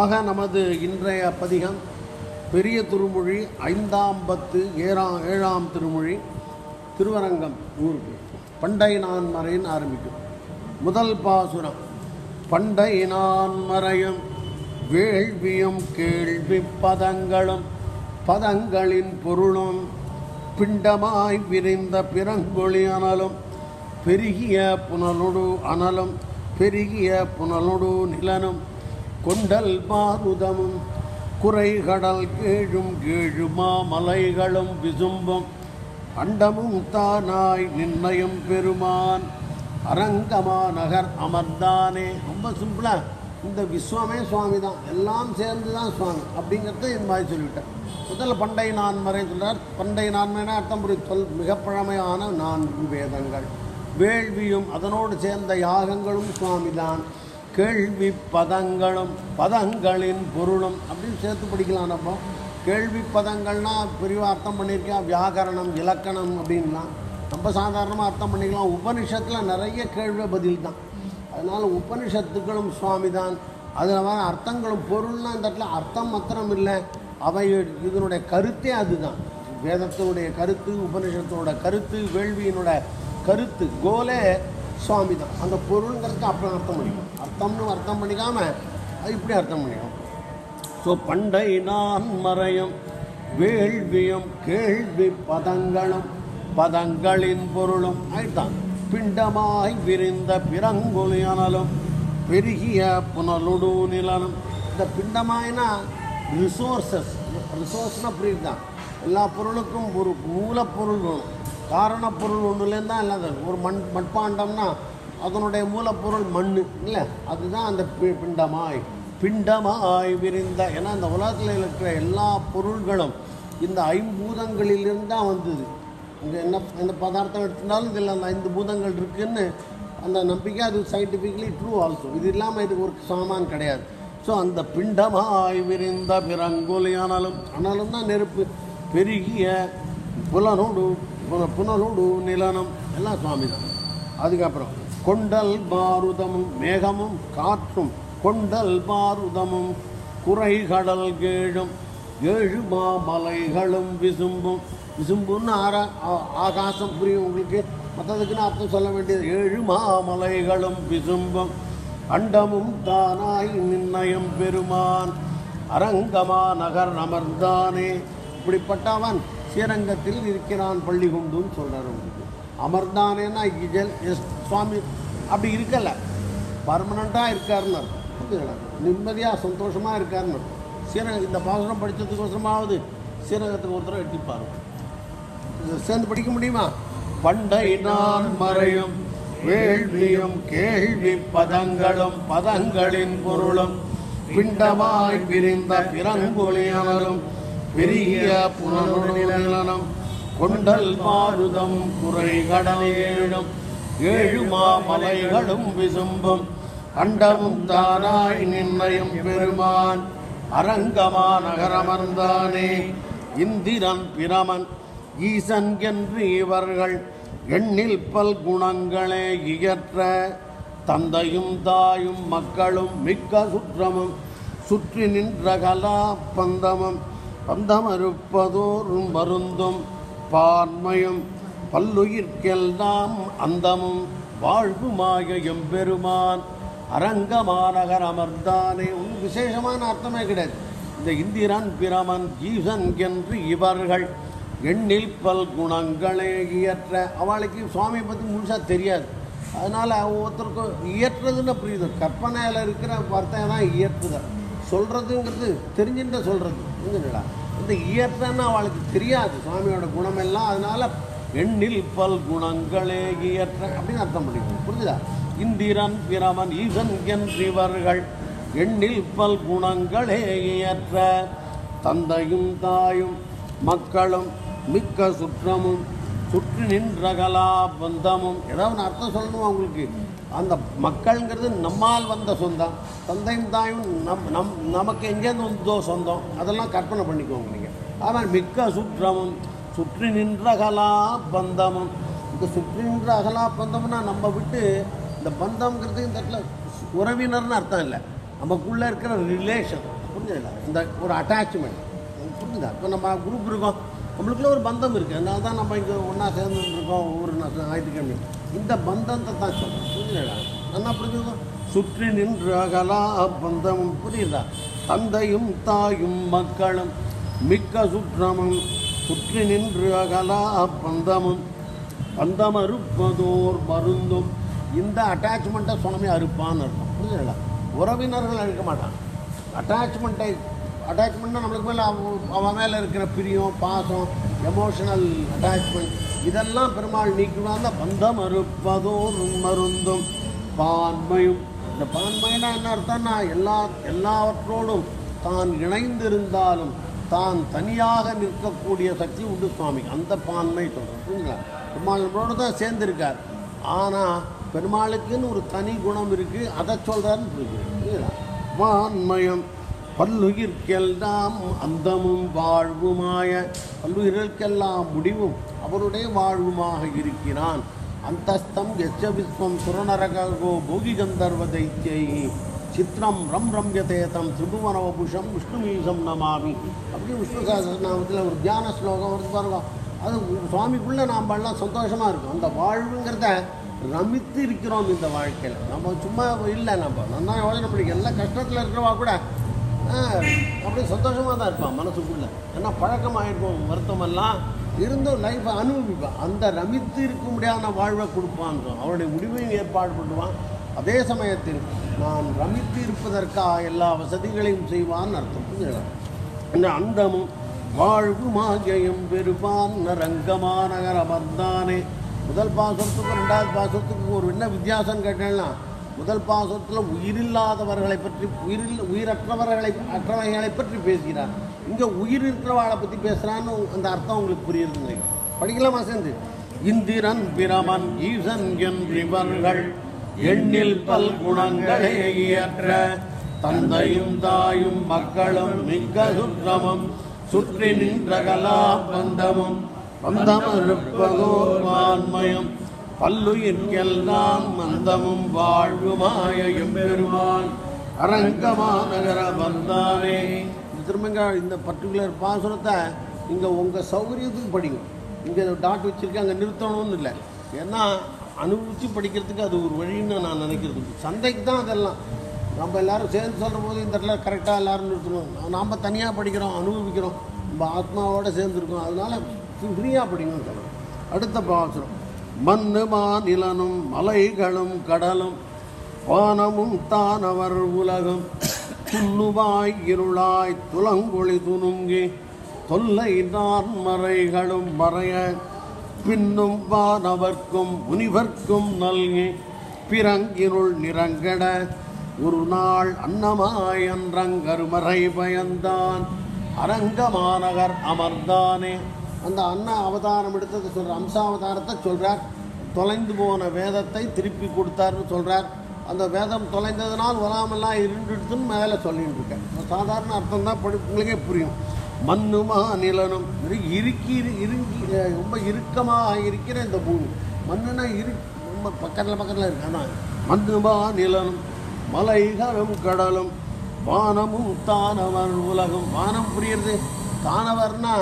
ஆக நமது இன்றைய பதிகம் பெரிய திருமொழி ஐந்தாம் பத்து ஏழாம் ஏழாம் திருமொழி திருவரங்கம் ஊருக்கு. பண்டை நான் ஆரம்பிக்கும். முதல் பாசுரம் பண்டை நான் மறையும் வேள்வியும் கேள்வி பதங்களும் பதங்களின் பொருளும் பிண்டமாய் விரிந்த பிறங்கொழி அனலும் பெருகிய புனலொடு அனலும் பெருகிய புனலொடு நிலனும் கொண்டல் மாருதமும் குறைகடல் கேழும் கேழுமா மலைகளும் விசும்பும் அண்டமும் தானாய் நிர்ணயம் பெருமான். அரங்கமா நகர் அமர்ந்தானே. ரொம்ப சிம்பிளா இந்த விஸ்வமே சுவாமி தான் எல்லாம் சேர்ந்து தான் சுவாமி. அப்படிங்கிறத இந்த மாதிரி சொல்லிவிட்டேன் முதல்ல பண்டை நான்மறை சொல்கிறார் பண்டை நான்மைனா அர்த்தம் புரியும் சொல் மிக பழமையான நான்கு வேதங்கள். வேள்வியும் அதனோடு சேர்ந்த யாகங்களும் சுவாமி தான் கேள்வி பதங்களும் பதங்களின் பொருளும் அப்படின்னு சேர்த்து படிக்கலாம் நம்ம. கேள்வி பதங்கள்னா பெரிய அர்த்தம் பண்ணியிருக்கேன் வியாகரணம் இலக்கணம் அப்படின்லாம். ரொம்ப சாதாரணமாக அர்த்தம் பண்ணிக்கலாம். உபனிஷத்தில் நிறைய கேள்வி பதில் தான் அதனால் உபனிஷத்துக்களும் சுவாமி தான் அதில் வர அர்த்தங்களும் பொருள்னால் இந்த இடத்துல அர்த்தம் மாத்திரம் இல்லை. அவை இதனுடைய கருத்தே அதுதான். வேதத்தினுடைய கருத்து உபனிஷத்தோட கருத்து வேள்வியினோட கருத்து கோலே சுவாமி தான் அந்த பொருளுங்கிறதுக்கு அப்புறம் அர்த்தம் பண்ணிக்கணும் அர்த்தம்னு அர்த்தம் பண்ணிக்காம அது இப்படி அர்த்தம் பண்ணிக்கணும் ஸோ பண்டை நான் மறையும் வேள்வியும் கேள்வி பதங்களும் பதங்களின் பொருளும் ஆயிட்டான் பிண்டமாய் விரிந்த பிறங்கொலியனலும் பெருகிய புனலுடு நிலனும். இந்த பிண்டமாய்னா ரிசோர்சஸ் ரிசோர்ஸ்னால் புரியுது தான் எல்லா பொருளுக்கும் ஒரு மூலப்பொருள் வேணும். காரணப்பொருள் ஒன்றுலேருந்து தான் இல்லாத ஒரு மண் மட்பாண்டம்னா அதனுடைய மூலப்பொருள் மண் இல்லை? அதுதான் அந்த பி- பிண்டமாய். பிண்டமாய் விரிந்த ஏன்னா இந்த உலகத்தில் இருக்கிற எல்லா பொருள்களும் இந்த ஐம்பூதங்களிலிருந்து தான் வந்தது. இங்கே என்ன எந்த பதார்த்தம் எடுத்திருந்தாலும் இதில் அந்த ஐந்து பூதங்கள் இருக்குதுன்னு அந்த நம்பிக்கை அது சயின்டிஃபிக்லி ட்ரூ ஆல்சோ இது இல்லாமல் இது ஒரு சாமான் கிடையாது. ஸோ அந்த பிண்டமாய் விரிந்த பிறங்கொலி ஆனாலும் ஆனாலும் தான் நெருப்பு பெருகிய புலனோடு புனலோடு நிலனம். எல்லாம் சுவாமி தான் அதுக்கப்புறம் கொண்டல் பாருதமும் மேகமும் காற்றும் கொண்டல் பாருதமும் குறைகடல் கேழும் ஏழு மாமலைகளும் விசும்பும். விசும்புன்னு ஆரா ஆகாசம் புரியும் உங்களுக்கு. மற்றதுக்குன்னு அர்த்தம் சொல்ல வேண்டியது ஏழு மாமலைகளும் விசும்பும். அண்டமும் தானாய் நிர்ணயம் பெருமான். அரங்கமா நகர் அமர்ந்தானே. இப்படிப்பட்டவன் ஸ்ரீரங்கத்தில் இருக்கிறான் பள்ளி கொண்டுன்னு சொல்கிறார் உங்களுக்கு. அமர்ந்தானேன்னா இஜல் எஸ் சுவாமி அப்படி இருக்கல. பர்மனண்ட்டாக இருக்காருன்னு நிம்மதியாக சந்தோஷமாக இருக்காருன்னு சீரக இந்த பாசனம் படித்ததுக்கோசரமாவது சீரகத்துக்கு ஒருத்தரம் எட்டிப்பார் இதை சேர்ந்து படிக்க முடியுமா? பண்டை நான் மறையும் வேள்வியும் கேள்வி பதங்களும் பதங்களின் பொருளும் பிண்டமாய் விரிந்த பிறங்கொழியனரும் பெரிய புனருடனும் கொண்டல் மாருதம் குறை கடலேழும் ஏழு மாமலைகளும் விசும்பும். அண்டமும் தானாய் நிர்ணயம் பெருமான் அரங்கமா நகரமர்ந்தானே. இந்திரன் பிரமன் ஈசன் என்று இவர்கள் எண்ணில் பல் குணங்களே இயற்ற. தந்தையும் தாயும் மக்களும் மிக்க சுற்றமும் சுற்றி நின்ற கலா பந்தமும் பந்தமறுப்பதோறும் மருந்தும் பார்மயம் பல்லுயிர்க்கெல்லாம் அந்தமும் வாழ்வு மாய எம்பெருமான் அரங்கமாநகர் அமர்ந்தானே உன் விசேஷமான அர்த்தமே கிடையாது. இந்த இந்திரன் பிரமன் ஜீசன் என்று இவர்கள் எண்ணில் பல் குணங்களே இயற்ற. அவளுக்கு சுவாமியை பற்றி முழுசாக தெரியாது. அதனால் ஒவ்வொருத்தருக்கும் இயற்றுறதுன்னு புரியுது. கற்பனையில் இருக்கிற வார்த்தையை தான் இயற்றுதல். சொல்கிறதுங்கிறது தெரிஞ்சுட்டு சொல்கிறது புரிஞ்சுங்களா இந்த இயற்றன்னு அவளுக்கு தெரியாது. சுவாமியோட குணமெல்லாம் அதனால் எண்ணில் பல் குணங்களே இயற்ற அப்படின்னு அர்த்தம் பண்ணிக்கணும் புரிஞ்சுதா? இந்திரன் பிரவன் ஈசன் என்றிவர்கள் எண்ணில் பல் குணங்களே இயற்ற. தந்தையும் தாயும் மக்களும் மிக்க சுற்றமும் சுற்றி நின்ற கலா பந்தமும். ஏதாவது ஒன்று அர்த்தம் சொல்லணும் அவங்களுக்கு அந்த மக்கள்ங்கிறது நம்மால் வந்த சொந்தம். தந்தையும் தாயும் நம் நம் நமக்கு எங்கேருந்து வந்தோ சொந்தம். அதெல்லாம் கற்பனை பண்ணிக்கோங்க நீங்கள் ஆனால் மிக்க சுற்றமும் சுற்றி நின்ற கலா பந்தமும். இந்த சுற்றி நின்ற அகலா பந்தம்னா நம்ம விட்டு இந்த பந்தம்ங்கிறது இந்த இடத்துல உறவினர்னு அர்த்தம் இல்லை. நமக்குள்ளே இருக்கிற ரிலேஷன் புரிஞ்சதில்ல இந்த ஒரு அட்டாச்மெண்ட் புரிஞ்சுதா? இப்போ நம்ம குரூப் இருக்கோம். நம்மளுக்குள்ள ஒரு பந்தம் இருக்குது அதனால தான் நம்ம இங்கே ஒன்றா சேர்ந்துருக்கோம் ஒவ்வொரு ஞாயிற்றுக்கிழமை. இந்த பந்தத்தை தான் சொல்கிறேன் புரியலடா நல்லா புரிஞ்சுக்கோ. சுற்றி நின்று அகலா பந்தமும் புரியுதா? தந்தையும் தாயும் மக்களும் மிக்க சுற்றமும் சுற்றி நின்று அகலா பந்தமும். பந்தம் அறுப்பதோர் மருந்தும். இந்த அட்டாச்மெண்ட்டை சுவாமி அறுப்பான்னு இருக்கும் புரியுதுங்களா? உறவினர்கள் அழுக்க மாட்டான் அட்டாச்மெண்ட்டை அட்டாச்மெண்ட்னா நம்மளுக்கு மேலே அவன் மேலே இருக்கிற பிரியம் பாசம் எமோஷனல் அட்டாச்மெண்ட் இதெல்லாம் பெருமாள் நீக்குவாங்க பந்தம் அறுப்பதோர் மருந்தும் பான்மையும். இந்த பான்மைனா என்ன அர்த்தம்னா எல்லா எல்லாவற்றோடும் தான் இணைந்திருந்தாலும் தான் தனியாக நிற்கக்கூடிய சக்தி உண்டு சுவாமி. அந்த பான்மை சொல்கிறோம் பெருமாள் நம்மளோட தான் சேர்ந்திருக்கார். ஆனால் பெருமாளுக்குன்னு ஒரு தனி குணம் இருக்குது அதை சொல்கிறாருன்னு புரியுது? வான்மயம் பல்லுயிர்க்கெல்லாம் அந்தமும் வாழ்வுமாய பல்லுயிர்களுக்கெல்லாம் முடிவும் அவருடைய வாழ்வுமாக இருக்கிறான். அந்தஸ்தம் எச்ச விஸ்வம் சுரநரகோ போகி கந்தர்வ தைத்தியை சித்திரம் ரம் ரம்யதேதம் திரிபுவனவபுஷம் விஷ்ணுமீசம் நமாமி. அப்படி விஷ்ணு சகஸ்ரநாமத்தில் ஒரு தியான ஸ்லோகம் வருது பாருங்க. அது சுவாமிக்குள்ளே நாம் எல்லாம் சந்தோஷமாக இருக்கும். அந்த வாழ்வுங்கிறத ரமித்து இருக்கிறோம் இந்த வாழ்க்கையில். நம்ம சும்மா இல்லை நம்ம. நல்லா யோசனை பண்ணிக்க எல்லாம் கஷ்டத்தில் இருக்கிறவா கூட அப்படியே சந்தோஷமாக தான் இருப்பான் மனசுக்குள்ளே. ஏன்னா பழக்கமாயிருக்கும் வருத்தமெல்லாம் இருந்தும் லைஃப்பை அனுபவிப்பான். அந்த ரமித்து இருக்க முடியாத வாழ்வை கொடுப்பான் அவருடைய முடிவையும் ஏற்பாடு பண்ணுவான். அதே சமயத்தில் நான் ரமித்து இருப்பதற்காக எல்லா வசதிகளையும் செய்வான் அர்த்தம். புரிஞ்சுக்கலாம் இந்த வாழ்வு மாஜயம் பெருபான் ரங்கமாநகர வந்தானே. முதல் பாசத்துக்கும் ரெண்டாவது பாசத்துக்கும் ஒரு என்ன வித்தியாசம் கேட்டேன்னா முதல் பாசத்தில் உயிரில்லாதவர்களை பற்றி உயிரில் உயிரற்றவர்களை அற்றவர்களை பற்றி பேசுகிறார். இங்கே உயிர் இருக்கிறவாளை பற்றி பேசுகிறான்னு அந்த அர்த்தம் உங்களுக்கு புரியுதுங்க படிக்கலாமா சேர்ந்து இந்திரன் பிரமன் ஈசன் என்றிவர்கள் எண்ணில் பல் குணங்களை இயற்ற தந்தையும் தாயும் மக்களும் மிக்க சுற்றமும் சுற்றி நின்ற கலா பந்தமும் பந்தமறுப்பதோர் ஆன்மயம் பல்லுயிர்க்கெல்லாம் மந்தமும் வாழ்வுமாயும் பெருமான் அரங்கமாநகர வந்தானே. இது திரும்பங்க இந்த பர்டிகுலர் பாசுரத்தை இங்கே உங்கள் சௌகரியத்துக்கு படிங்க. இங்கே டாட் வச்சுருக்கேன் அங்கே நிறுத்தணும்னு இல்லை. ஏன்னா அனுபவித்து படிக்கிறதுக்கு அது ஒரு வழின்னு நான் நினைக்கிறது. சந்தைக்கு தான் அதெல்லாம். நம்ம எல்லாரும் சேர்ந்து சொல்கிற போது இந்த இடத்துல கரெக்டாக எல்லோரும் நிறுத்தணும். நாம் தனியாக படிக்கிறோம் அனுபவிக்கிறோம். நம்ம ஆத்மாவோடு சேர்ந்துருக்கோம் அதனால் ஃப்ரீயாக படிக்கணும்னு சொல்கிறோம் அடுத்த பாசுரம். மண்ணு மாநிலனும் மலைகளும் கடலும் வானமும் தானவர் உலகம். துண்ணுவாய் இருளாய் துலங்கொளி துணுங்கி தொல்லை நான்மறைகளும் மறைய பின்னும் வானவர்க்கும் முனிவர்க்கும் நல்கி பிறங்கிருள் நிறங்கட ஒரு நாள் அன்னமாயன்றங்கருமறை பயந்தான். அரங்கமாநகர் அமர்ந்தானே அந்த அண்ணா அவதாரம் எடுத்தது சொல்கிற அம்சாவதாரத்தை சொல்கிறார் தொலைந்து போன வேதத்தை திருப்பி கொடுத்தாருன்னு சொல்கிறார் அந்த வேதம் தொலைந்ததுனால் உலாமெல்லாம் இருண்டுடுத்துன்னு மேலே சொல்லிட்டு இருக்கேன் சாதாரண அர்த்தம் தான் படி உங்களுக்கே புரியும். மண்ணுமா நிலனும். இறுக்கி இறுங்கி ரொம்ப இறுக்கமாக இருக்கிற இந்த பூமி. மண்ணுனா இரு ரொம்ப பக்கத்தில் பக்கத்தில் இருக்கு அதான். மண்ணுமா நிலனும். மலைகளும் கடலும். வானமும் தானவர் உலகம். வானம் புரியுறது? தானவர்னா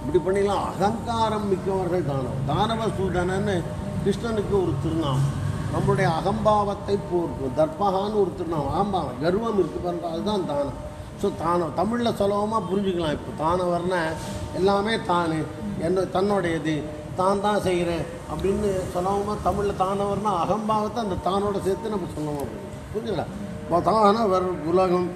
இப்படி பண்ணிடலாம் அகங்காரம் மிக்கவர்கள் தானவர். தானவ சூதனன்னு கிருஷ்ணனுக்கு ஒரு திருநாமம். நம்மளுடைய அகம்பாவத்தை போர்க்கும் தர்பகான்னு ஒரு திருநாமம். அகம்பாவம் கர்வம் இருக்கு பண்ணுறது அதுதான் தானம். ஸோ தானம் தமிழில் சுலபமாக புரிஞ்சுக்கலாம். இப்போ தானவர்னா எல்லாமே தான். என்ன தன்னுடையது. தான் தான் செய்கிறேன் அப்படின்னு சுலபமாக தமிழில் தானவர்னா அகம்பாவத்தை அந்த தானோட சேர்த்து நம்ம சொல்லுவோம் புரிஞ்சுங்களா தானவர் உலகம்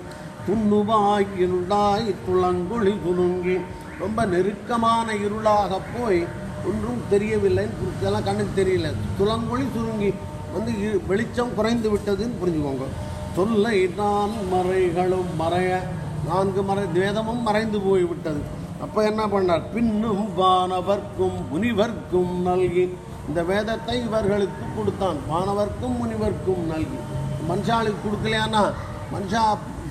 துண்ணுவாய் இருளாய் துளங்குழி துணுங்கி ரொம்ப நெருக்கமான இருளாக போய் ஒன்றும் தெரியவில்லைன்னு இதெல்லாம் கண்ணுக்கு தெரியல. துளங்குழி சுருங்கி வந்து வெளிச்சம் குறைந்து விட்டதுன்னு புரிஞ்சுக்கோங்க. தொல்லை நான் மறைகளும் மறைய நான்கு மறை வேதமும் மறைந்து போய்விட்டது. அப்போ என்ன பண்ணார்? பின்னும் வானவர்க்கும் முனிவர்க்கும் நல்கி இந்த வேதத்தை இவர்களுக்கு கொடுத்தான். வானவர்க்கும் முனிவர்க்கும் நல்கி. மனுஷாளுக்கு கொடுக்கலையானா மனுஷா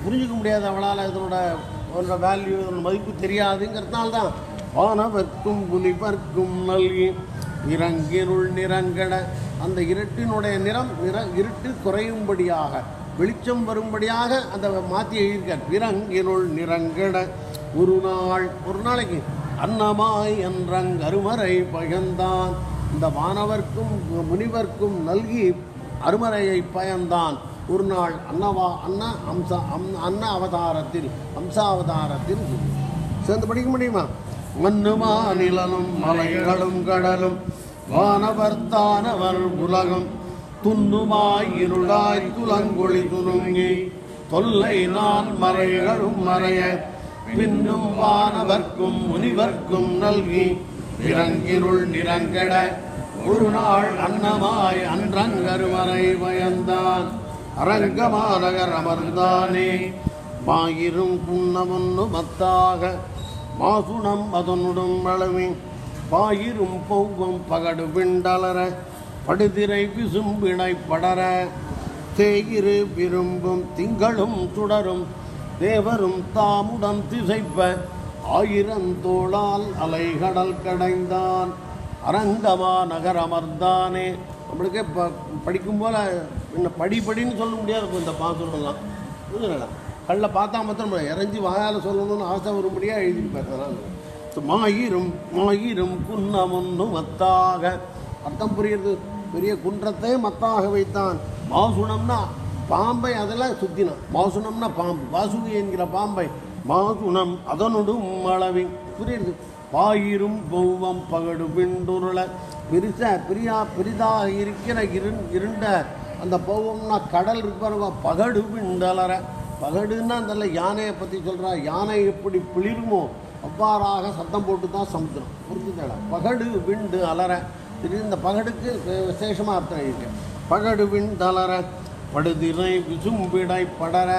புரிஞ்சுக்க முடியாது அவளால் இதனோட இதனோட வேல்யூ இதனோட மதிப்பு தெரியாதுங்கிறதுனால தான் வானவர்க்கும் முனிவர்க்கும் நல்கி இறங்கிருள் நிறங்கட அந்த இருட்டினுடைய நிறம் நிற இருட்டு குறையும்படியாக வெளிச்சம் வரும்படியாக அந்த மாற்றி எழுதியிருக்கார். இறங்கிருள் நிறங்கட ஒரு நாள் ஒரு நாளைக்கு அன்னமாய் என்றங் அருமறை பயந்தான். இந்த வானவர்க்கும் முனிவர்க்கும் நல்கி அருமறையை பயந்தான். ஒரு நாள் அன்னவா அண்ணா அம்சா அம் அன்ன அவதாரத்தில் அம்சாவதாரத்தில் சேர்ந்து படிக்க முடியுமா? மண்ணுமா நிலனும் மலைகளும் கடலும் வானவர்த்தானவர் உலகம் துண்ணுமாய் இருளாய் துலங்கொளி துணுங்கி தொல்லை நான் மறைகளும் மறைய பின்னும் வானவர்க்கும் முனிவர்க்கும் நல்கி இறங்கிருள் நிறங்கட ஒரு நாள் அன்னமாய் அன்றங்கருமறை பயந்தான் அரங்கமாநகர் அமர்ந்தானே மாயிரும் புன்னமொன்னு மத்தாக மாசுணம் அதனுடன் வளமே. பாயிரும் பௌவம் பகடு விண்டலர படுதிரை விசும்பிணை படர. தேயிரு விரும்பும் திங்களும் சுடரும் தேவரும் தாமுடன் திசைப்ப. ஆயிரம் தோளால் அலைகடல் கடைந்தான் அரங்கமா நகரமர்ந்தானே நம்மளுக்கு இப்போ படிக்கும்போது என்ன படிப்படின்னு படி படின்னு சொல்ல முடியாது. இருக்கும் இந்த பாசுரம்லாம் புரிஞ்சுங்களா கல்ல பார்த்தா மாத்திரம் நம்ம இறஞ்சி வாயால் சொல்லணும்னு ஆசை வரும்படியாக எழுதியிருப்பார் அதனால் மாயிரும் மாயிரும் குன்னமுன்னும் மத்தாக அர்த்தம் புரியுது பெரிய குன்றத்தை மத்தாக வைத்தான். மாசுணம்னா பாம்பை அதெல்லாம் சுத்தினான். மாசுணம்னா பாம்பு. வாசுகி என்கிற பாம்பை மாசுணம் அதனுடும் அளவி புரியுது? பாயிரும் பௌவம் பகடு பிண்டுருள பெருசா பெரியா பெரிதாக இருக்கிற இருண் இருண்ட அந்த பௌவம்னா கடல் இருப்பாருங்க பகடு பிண்டலற பகடுன்னா அந்த யானையை பற்றி சொல்கிறா யானை எப்படி பிளிருமோ அவ்வாறாக சத்தம் போட்டு தான் சமுத்திரம். புரிஞ்சுதடா பகடு விண்டு அலற. திடீர் இந்த பகடுக்கு விசேஷமாக அர்த்தம் இருக்கு பகடு விண்டு அலற படுதிரை விசும்பிடை படற.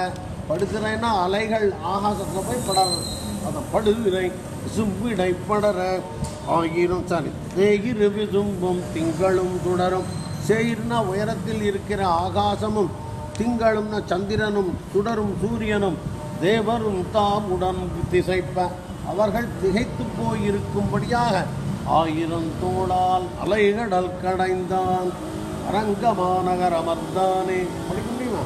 படுதிரைன்னா அலைகள் ஆகாசத்தில் போய் படற. அந்த படுதிரை விசும்பிடை ஆகிரும் சாரி தேகிரு விசும்பும் திங்களும் தொடரும். சேயிர்னா உயரத்தில் இருக்கிற ஆகாசமும் திங்களும்னா சந்திரனும் சுடரும் சூரியனும் தேவரும் தாம் உடன் திசைப்ப. அவர்கள் திகைத்து போயிருக்கும்படியாக ஆயிரம் தோளால் அலைகடல் கடைந்தான். அரங்கமாநகர் அமர்ந்தானே படிக்க முடியுமா?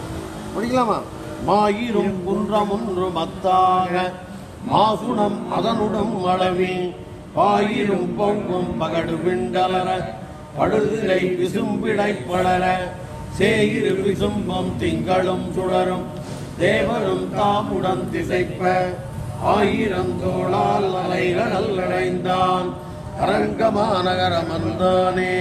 படிக்கலாமா? மாயிரும் குன்றம் ஒன்று மத்தாக மாசுணம் அதனுடன் அளவி பாயிரும் பொங்கும் பகடு விண்டலர படுதிரை விசும்பிடை படர சேயிரு விசும்பம் திங்களும் சுடரும் தேவரும் தாமுடன் திசைப்ப ஆயிரம் தோளால் அலைகள் அல்லடைந்தான் அரங்கமாநகர் அமர்ந்தானே